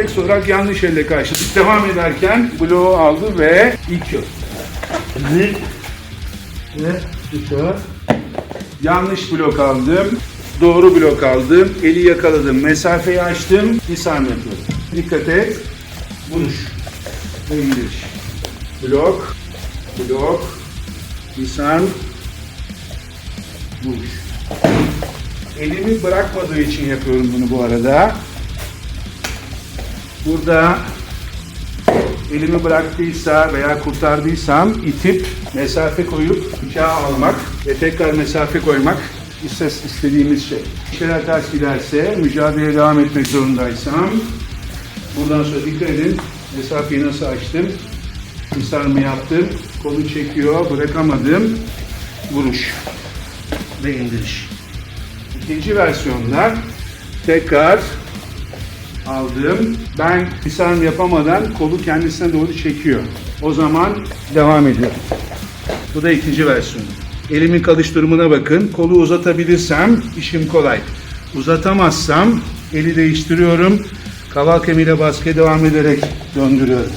refleks olarak yanlış elle karşıladık. Devam ederken bloğu aldı ve ilk yıl. Bir ve dışarı. Yanlış blok aldım. Doğru blok aldım. Eli yakaladım. Mesafeyi açtım. Disarm yapıyorum. Dikkat et. Vuruş. Ve indiriş. Blok. Blok. Disarm. Vuruş. Elimi bırakmadığı için yapıyorum bunu bu arada. Burada elimi bıraktıysa veya kurtardıysam itip mesafe koyup bıçağı almak ve tekrar mesafe koymak istes- istediğimiz şey. Bir şeyler ters giderse mücadeleye devam etmek zorundaysam buradan sonra dikkat edin mesafeyi nasıl açtım disarmı yaptım kolu çekiyor bırakamadım vuruş ve indiriş. İkinci versiyonda tekrar aldım. Ben disarm yapamadan kolu kendisine doğru çekiyor. O zaman devam ediyor. Bu da ikinci versiyon. Elimin kalış durumuna bakın. Kolu uzatabilirsem işim kolay. Uzatamazsam eli değiştiriyorum. Kaval kemiğiyle baskıya devam ederek döndürüyorum.